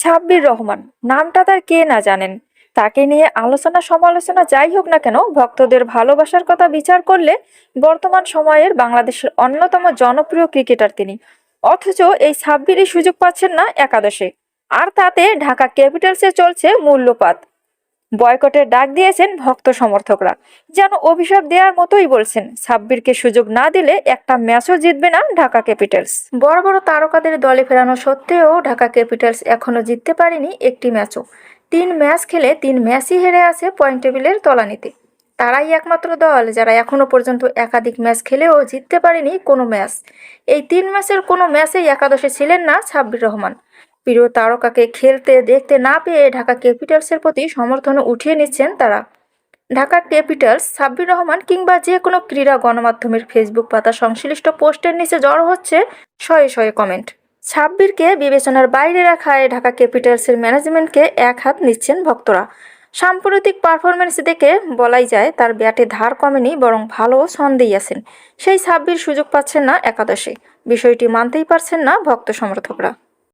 সাব্বির রহমান। নামটা তার কে না জানেন। তাকে নিয়ে আলোচনা সমালোচনা যাই হোক না কেন, ভক্তদের ভালোবাসার কথা বিচার করলে বর্তমান সময়ের বাংলাদেশের অন্যতম জনপ্রিয় ক্রিকেটার তিনি। অথচ এই সাব্বিরই সুযোগ পাচ্ছেন না একাদশে। আর তাতে ঢাকা ক্যাপিটালসে চলছে মূল্যপাত। বয়কটের ডাক দিয়েছেন ভক্ত সমর্থকরা। যেন অভিশাপ দেওয়ার মতোই বলছেন, সাব্বিরকে সুযোগ না দিলে একটা ম্যাচও জিতবে না ঢাকা ক্যাপিটালস। বড় বড় তারকাদের দলে ফেরানো সত্ত্বেও ঢাকা ক্যাপিটালস এখনও জিততে পারেনি একটি ম্যাচও। তিন ম্যাচ খেলে তিন ম্যাচই হেরে আছে পয়েন্ট টেবিলের তলানিতে। তারাই একমাত্র দল যারা এখনও পর্যন্ত একাধিক ম্যাচ খেলেও জিততে পারেনি কোনো ম্যাচ। এই তিন ম্যাচের কোনো ম্যাচেই একাদশে ছিলেন না সাব্বির রহমান। প্রিয় তারকাকে খেলতে, দেখতে না পেয়ে ঢাকা ক্যাপিটালসের প্রতি সমর্থন উঠিয়ে নিচ্ছেন তারা। ঢাকা ক্যাপিটালস, সাব্বির রহমান কিংবা যে কোনো ক্রীড়া গণমাধ্যমের ফেসবুক পাতা সংশ্লিষ্ট পোস্টের নিচে জড়ো হচ্ছে শয়ে শয়ে কমেন্ট। সাব্বিরকে বিবেচনার বাইরে রাখায় ঢাকা ক্যাপিটালসের ম্যানেজমেন্টকে এক হাত নিচ্ছেন ভক্তরা। সাম্প্রতিক পারফরমেন্স দেখে বলাই যায়, তার ব্যাটে ধার কমেনি, বরং ভালো ছন্দেই আছেন। সেই সাব্বির সুযোগ পাচ্ছেন না একাদশে। বিষয়টি মানতেই পারছেন না ভক্ত সমর্থকরা।